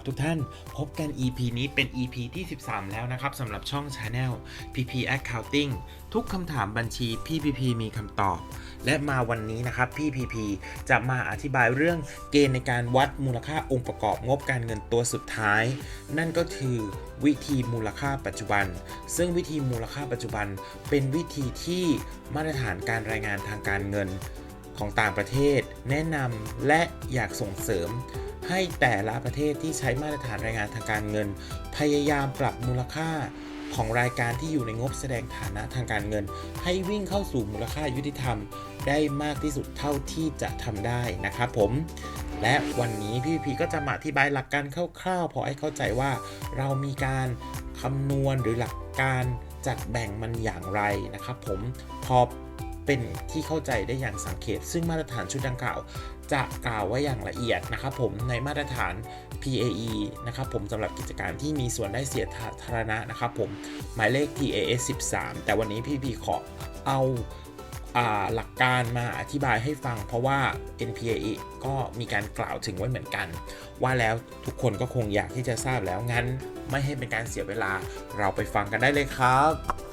ครับทุกท่านพบกัน EP นี้เป็น EP ที่ 13 แล้วนะครับสำหรับช่อง Channel PP Accounting ทุกคำถามบัญชีพี่ PP มีคำตอบ และมาวันนี้นะครับพี่ PP จะมาอธิบายเรื่องเกณฑ์ในการวัดมูลค่าองค์ประกอบงบการเงินตัวสุดท้าย นั่นก็คือวิธีมูลค่าปัจจุบัน ซึ่งวิธีมูลค่าปัจจุบันเป็นวิธีที่มาตรฐานการรายงานทางการเงินของต่างประเทศ แนะนำและอยากส่งเสริม ให้แต่ละประเทศที่ใช้มาตรฐานรายงานทางการเงิน พยายามปรับมูลค่าของรายการที่อยู่ในงบแสดงฐานะทางการเงิน ให้วิ่งเข้าสู่มูลค่ายุติธรรม ได้มากที่สุดเท่าที่จะทำได้นะครับผมและวันนี้พี่พีก็จะมาอธิบายหลักการคร่าวๆพอให้เข้าใจว่าเรามีการคำนวณหรือหลักการจัดแบ่งมันอย่างไรนะครับผมพอ เป็นที่เข้าใจได้อย่างสังเกตซึ่งมาตรฐานชุดดังกล่าว จะกล่าวไว้อย่างละเอียดนะครับผมในมาตรฐาน PAE นะครับผมสำหรับกิจการที่มีส่วนได้เสียสาธารณะนะครับผมหมายเลข PAS 13 แต่วันนี้พี่พีขอเอาอาหลักการมาอธิบายให้ฟัง เพราะว่า NPAE ก็มีการกล่าวถึงไว้เหมือนกัน ว่าแล้วทุกคนก็คงอยากที่จะทราบแล้วงั้น ไม่ให้เป็นการเสียเวลาเราไปฟังกันได้เลยครับ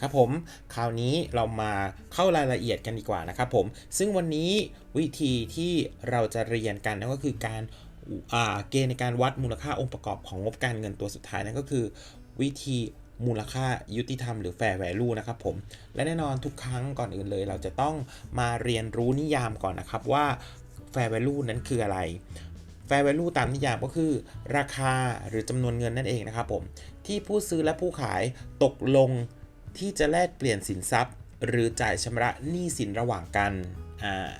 ครับผมคราวนี้เรามาเข้ารายละเอียดกันดีกว่านะครับผม ซึ่งวันนี้วิธีที่เราจะเรียนกันนั่นก็คือการเกณฑ์ในการวัดมูลค่าองค์ประกอบของงบการเงินตัวสุดท้ายนั่นก็คือ วิธีมูลค่ายุติธรรมหรือ fair value นะครับผม และแน่นอนทุกครั้งก่อนอื่นเลย เราจะต้องมาเรียนรู้นิยามก่อนนะครับว่า fair value นั้นคืออะไร fair value ตามนิยามก็คือ ราคาหรือจำนวนเงินนั่นเองนะครับผม ที่ผู้ซื้อและผู้ขายตกลง ที่จะแลกเปลี่ยนสินทรัพย์ หรือจ่ายชำระหนี้สินระหว่างกันอ่า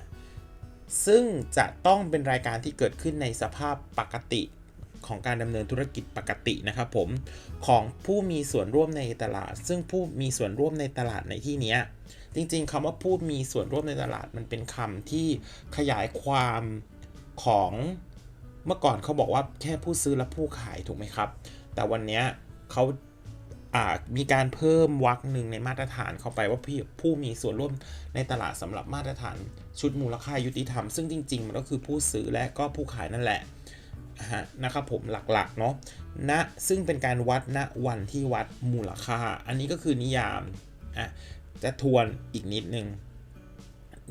ซึ่งจะต้องเป็นรายการที่เกิดขึ้นในสภาพปกติของการดำเนินธุรกิจปกตินะครับผมของผู้มีส่วนร่วมในตลาด ซึ่งผู้มีส่วนร่วมในตลาดในที่นี้จริงๆคำว่าผู้มีส่วนร่วมในตลาดมันเป็นคำที่ขยายความของเมื่อก่อนเขาบอกว่าแค่ผู้ซื้อและผู้ขายถูกไหมครับ แต่วันนี้เขา มีการเพิ่มวรรคหนึ่งในมาตรฐานเข้าไปว่าผู้มีส่วนร่วมในตลาดสำหรับมาตรฐานชุดมูลค่ายุติธรรม ซึ่งจริงๆมันก็คือผู้ซื้อและก็ผู้ขายนั่นแหละนะครับผมหลักๆเนาะณซึ่งเป็นการวัดณวันที่วัดมูลค่า อันนี้ก็คือนิยามอะจะทวนอีกนิดนึง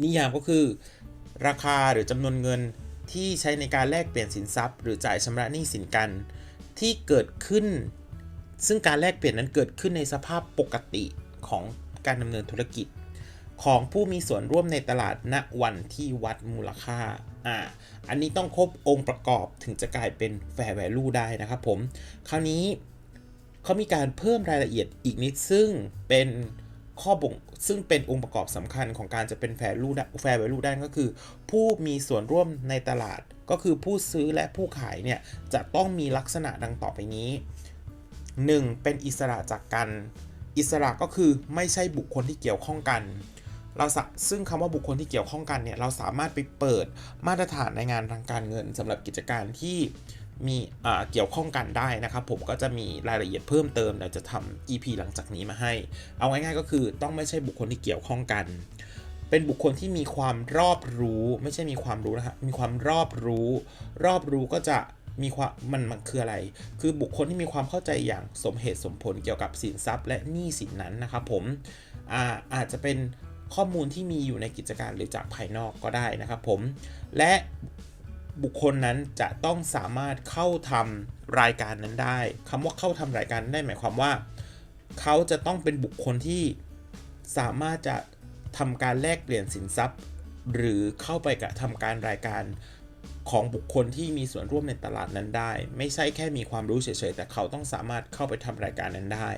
นิยามก็คือ ราคาหรือจำนวนเงินที่ใช้ในการแลกเปลี่ยนสินทรัพย์ หรือจ่ายชำระหนี้สินกัน ที่เกิดขึ้น ซึ่งการแลกเปลี่ยนนั้นเกิดขึ้นในสภาพปกติของการดำเนินธุรกิจ ของผู้มีส่วนร่วมในตลาดณวันที่วัดมูลค่าอ่าอันนี้ต้องครบองค์ประกอบถึงจะกลายเป็น fair value ได้นะครับผม คราวนี้เขามีการเพิ่มรายละเอียดอีกนิดซึ่งเป็นข้อบ่งซึ่งเป็นองค์ประกอบสำคัญของการจะเป็น fair value ได้ fair value ได้ก็คือ ผู้มีส่วนร่วมในตลาดก็คือผู้ซื้อและผู้ขายเนี่ย จะต้องมีลักษณะดังต่อไปนี้ 1. เป็นอิสระจากกัน อิสระก็คือไม่ใช่บุคคลที่เกี่ยวข้องกัน เราซึ่งคำว่าบุคคลที่เกี่ยวข้องกันเนี่ยเราสามารถไปเปิดมาตรฐานในงานทางการเงินสำหรับกิจการที่มีเกี่ยวข้องกันได้นะครับ ผมก็จะมีรายละเอียดเพิ่มเติมเดี๋ยวจะทำ EP หลังจากนี้มาให้ เอาง่ายๆก็คือต้องไม่ใช่บุคคลที่เกี่ยวข้องกัน เป็นบุคคลที่มีความรอบรู้ ไม่ใช่มีความรู้นะฮะมีความรอบรู้ รอบรู้ก็จะ มีความมันมันคืออะไร คือบุคคลที่มีความเข้าใจอย่างสมเหตุสมผลเกี่ยวกับสินทรัพย์ และหนี้สินนั้นนะครับผมอาอาจจะเป็นข้อมูลที่มีอยู่ในกิจการหรือจากภายนอกก็ได้นะครับผม และบุคคลนั้นจะต้องสามารถเข้าทำรายการนั้นได้คำว่าเข้าทำรายการได้หมายความว่า เขาจะต้องเป็นบุคคลที่สามารถจะทำการแลกเปลี่ยนสินทรัพย์ หรือเข้าไปกระทำการรายการ ของบุคคลที่มีส่วนร่วมในตลาดนั้นได้ ไม่ใช่แค่มีความรู้เฉยๆ แต่เขาต้องสามารถเข้าไปทำรายการนั้นได้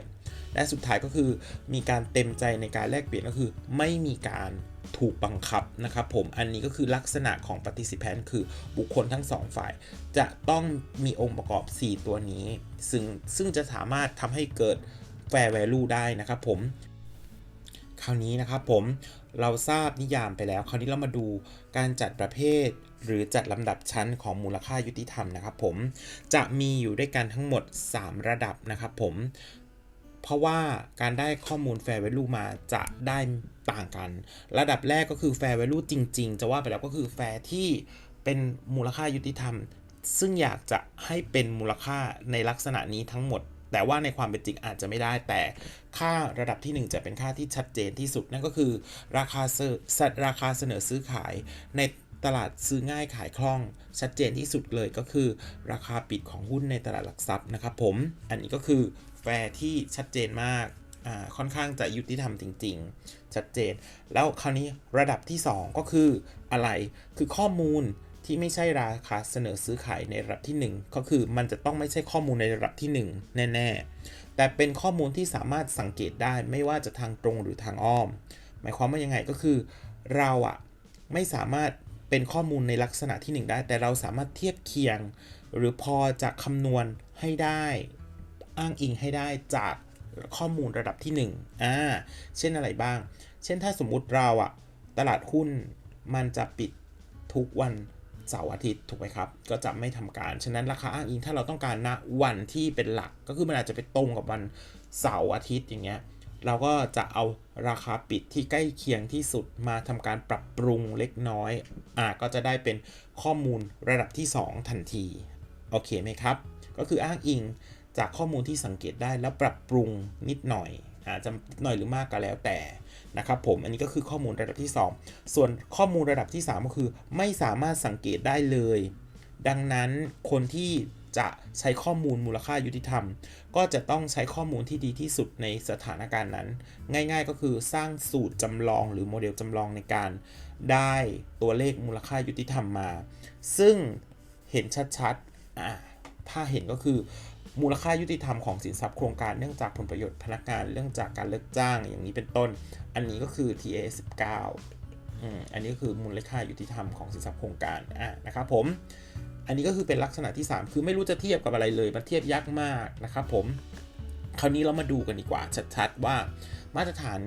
และสุดท้ายก็คือมีการเต็มใจในการแลกเปลี่ยนก็คือ ไม่มีการถูกบังคับนะครับผมอันนี้ก็คือลักษณะของ participant คือบุคคลทั้งสองฝ่าย จะต้องมีองค์ประกอบ 4 ตัวนี้ ซึ่งซึ่งจะสามารถทำให้เกิด fair value ได้นะครับผมคราวนี้นะครับผม เราทราบนิยามไปแล้ว คราวนี้เรามาดูการจัดประเภท หรือจัดลำดับชั้นของมูลค่ายุติธรรมนะครับผมจะมีอยู่ด้วยกันทั้งหมด 3 ระดับนะครับผมเพราะว่าการได้ข้อมูล fair value มาจะได้ต่างกัน ระดับแรกก็คือ fair value จริง ๆ จะว่าไปแล้วก็คือ fair ที่เป็นมูลค่ายุติธรรม ซึ่งอยากจะให้เป็นมูลค่าในลักษณะนี้ทั้งหมด แต่ว่าในความเป็นจริงอาจจะไม่ได้แต่ค่าระดับที่ 1 จะเป็นค่าที่ชัดเจนที่สุด นั่นก็คือราคาเสสัตราคาเสนอซื้อขายในตลาดซื้อง่ายขายคล่อง ชัดเจนที่สุดเลยก็คือ ราคาปิดของหุ้นในตลาดหลักทรัพย์นะครับผมอันนี้ก็คือแฟร์ที่ชัดเจนมากค่อนข้างจะยุติธรรมจริง ๆ ชัดเจน แล้วคราวนี้ระดับที่ 2 ก็คืออะไรคือข้อมูล ที่ไม่ใช่ราคาเสนอซื้อขายในระดับที่ 1 ก็คือมันจะต้องไม่ใช่ข้อมูลในระดับที่ 1 แน่ ๆ แต่เป็นข้อมูลที่สามารถสังเกตได้ไม่ว่าจะทางตรงหรือทางอ้อม หมายความว่ายังไงก็คือ เราอะไม่สามารถเป็นข้อมูลในลักษณะที่ 1 ได้ แต่เราสามารถเทียบเคียง หรือพอจะคำนวณให้ได้ อ้างอิงให้ได้จากข้อมูลระดับที่1อ่าเช่นอะไรบ้าง เช่นถ้าสมมุติเราอะตลาดหุ้นมันจะปิดทุกวัน เสาร์อาทิตย์ถูกไหมครับ ก็จะไม่ทำการ ฉะนั้นราคาอ้างอิงถ้าเราต้องการณวันที่เป็นหลัก ก็คือมันอาจจะไปตรงกับวันเสาร์อาทิตย์อย่างเงี้ย เราก็จะเอาราคาปิดที่ใกล้เคียงที่สุดมาทำการปรับปรุงเล็กน้อย อ่าก็จะได้เป็นข้อมูลระดับที่ 2 ทันที โอเคไหมครับ ก็คืออ้างอิงจากข้อมูลที่สังเกตได้แล้วปรับปรุงนิดหน่อยอาจจะหน่อยหรือมากก็แล้วแต่ นะครับผมอันนี้ก็คือข้อมูลระดับที่ 2 ส่วนข้อมูลระดับที่ 3 ก็คือไม่สามารถสังเกตได้เลย ดังนั้นคนที่จะใช้ข้อมูลมูลค่ายุติธรรม ก็จะต้องใช้ข้อมูลที่ดีที่สุดในสถานการณ์นั้น ง่าย ๆ ก็คือสร้างสูตรจำลองหรือโมเดลจำลองในการได้ตัวเลขมูลค่ายุติธรรมมา ซึ่งเห็นชัดๆอ่าถ้าเห็นก็คือ มูลค่ายุติธรรมของสินทรัพย์โครงการเนื่องจากผลประโยชน์พนักงานเรื่องจากการเลิกจ้างอย่างนี้เป็นต้น อันนี้ก็คือ TA 19อืมอันนี้ก็คือมูลค่ายุติธรรมของสินทรัพย์โครงการอะนะครับผม อันนี้ก็คือเป็นลักษณะที่ 3 คือไม่รู้จะเทียบกับอะไรเลยมันเทียบยากมากนะครับผม คราวนี้เรามาดูกันดีกว่าชัดๆว่ามาตรฐาน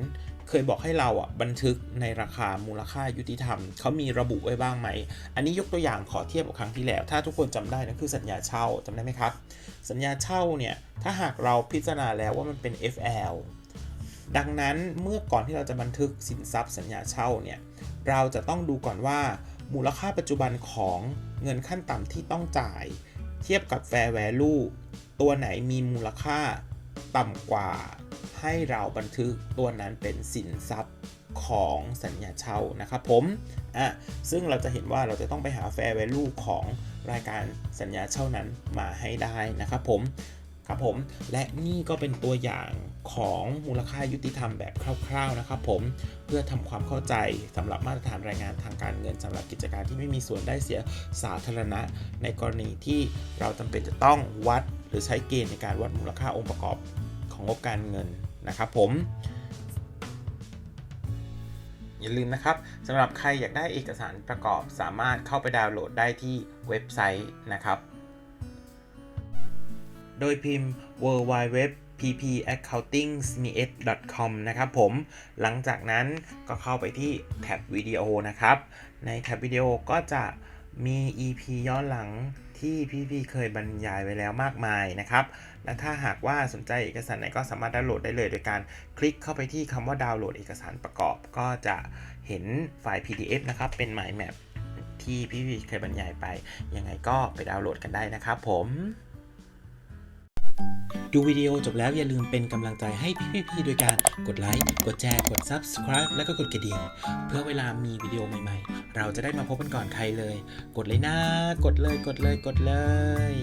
เคยบอกให้เราอะบันทึกในราคามูลค่ายุติธรรมเขามีระบุไว้บ้างไหม อันนี้ยกตัวอย่างขอเทียบกับครั้งที่แล้ว ถ้าทุกคนจำได้นั่นคือสัญญาเช่าจำได้ไหมครับ สัญญาเช่าเนี่ยถ้าหากเราพิจารณาแล้วว่ามันเป็น FL ดังนั้นเมื่อก่อนที่เราจะบันทึกสินทรัพย์สัญญาเช่าเนี่ยเราจะต้องดูก่อนว่ามูลค่าปัจจุบันของเงินขั้นต่ำที่ต้องจ่าย เทียบกับ Fair Value ตัวไหนมีมูลค่าต่ำกว่า ให้เราบันทึกตัวนั้นเป็นสินทรัพย์ของสัญญาเช่านะครับผมอะซึ่งเราจะเห็นว่าเราจะต้องไปหา Fair Value ของรายการสัญญาเช่านั้นมาให้ได้นะครับผมครับผมและนี่ก็เป็นตัวอย่างของมูลค่ายุติธรรมแบบคร่าวๆนะครับผมเพื่อทำความเข้าใจสำหรับมาตรฐานรายงานทางการเงินสำหรับกิจการที่ไม่มีส่วนได้เสียสาธารณะ ในกรณีที่เราจำเป็นจะต้องวัดหรือใช้เกณฑ์ในการวัดมูลค่าองค์ประกอบของงบการเงิน นะครับผมอย่าลืมนะครับสำหรับใครอยากได้เอกสารประกอบสามารถเข้าไปดาวน์โหลดได้ที่เว็บไซต์นะครับ โดยพิมพ์ w w w p p a c c o u n t i n g s m e t com นะครับผม หลังจากนั้นก็เข้าไปที่แท็บวิดีโอนะครับ ในแท็บวิดีโอก็จะ มี EP ย้อนหลังที่พี่ๆเคยบรรยายไว้แล้วมากมายนะครับ และถ้าหากว่าสนใจเอกสารไหนก็สามารถดาวน์โหลดได้เลย โดยการคลิกเข้าไปที่คำว่าดาวน์โหลดเอกสารประกอบ ก็จะเห็นไฟล์ PDF นะครับ เป็น mind map ที่พี่ๆเคยบรรยายไป ยังไงก็ไปดาวน์โหลดกันได้นะครับผม ดูวิดีโอจบแล้วอย่าลืมเป็นกำลังใจให้พี่ๆโดยการกดไลค์ กดแชร์ กด Subscribe แล้วก็กดกระดิ่ง เพื่อเวลามีวิดีโอใหม่ๆ เราจะได้มาพบกันก่อนใครเลย กดเลยนะ กดเลย กดเลย กดเลย